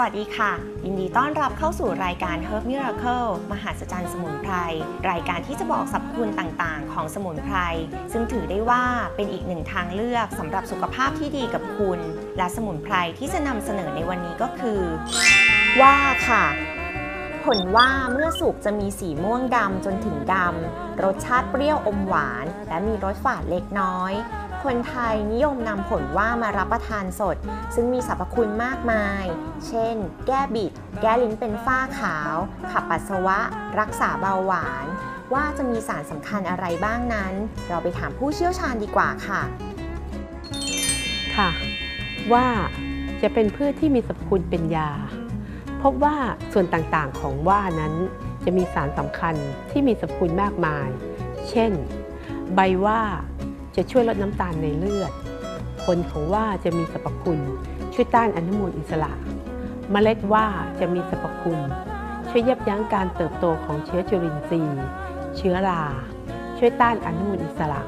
สวัสดีค่ะ ยินดีต้อนรับเข้าสู่รายการ Herb Miracle มหาสจรรย์สมุนไพร รายการที่จะบอกสรรพคุณต่างๆ ของสมุนไพร ซึ่งถือได้ว่าเป็นอีกหนึ่งทางเลือกสำหรับสุขภาพที่ดีกับคุณ และสมุนไพรที่จะนำเสนอในวันนี้ก็คือ ว่าค่ะ ผลว่าเมื่อสุกจะมีสีม่วงดำจนถึงดำรสชาติเปรี้ยวอมหวาน และมีรสฝาดเล็กน้อย คนไทยนิยมนำผลว่ามารับประทานสด ซึ่งมีสรรพคุณมากมาย เช่น แก้บิด แก้ลิ้นเป็นฝ้าขาว ขับปัสสาวะ รักษาเบาหวาน ว่าจะมีสารสำคัญอะไรบ้างนั้น เราไปถามผู้เชี่ยวชาญดีกว่าค่ะ ค่ะ ว่าจะเป็นพืชที่มีสรรพคุณเป็นยา พบว่าส่วนต่างๆของว่านั้นจะมีสารสำคัญที่มีสรรพคุณมากมาย เช่น ใบว่า จะช่วยลดน้ำตาลในเลือด ผลของว่าจะมีสรรพคุณ ช่วยต้านอนุมูลอิสระ เมล็ดว่าจะมีสรรพคุณ ช่วยยับยั้งการเติบโตของเชื้อจุลินทรีย์ เชื้อรา ช่วยต้านอนุมูลอิสระ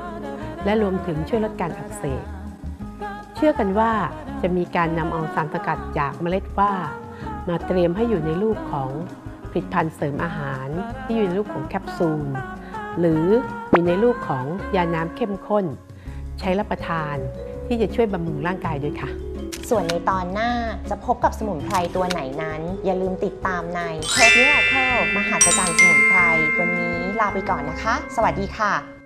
และรวมถึงช่วยลดการอักเสบ เชื่อกันว่าจะมีการนำเอาสารสกัดจากเมล็ดว่า มาเตรียมให้อยู่ในรูปของผลิตภัณฑ์เสริมอาหารที่อยู่ในรูปของแคปซูล หรือ มีในรูปของยาน้ำเข้มข้น ใช้รับประทานที่จะช่วยบำรุงร่างกายด้วยค่ะ ส่วนในตอนหน้าจะพบกับสมุนไพรตัวไหนนั้น อย่าลืมติดตามใน Herb Miracle มหาสจรรย์สมุนไพรวันนี้ลาไปก่อนนะคะ สวัสดีค่ะ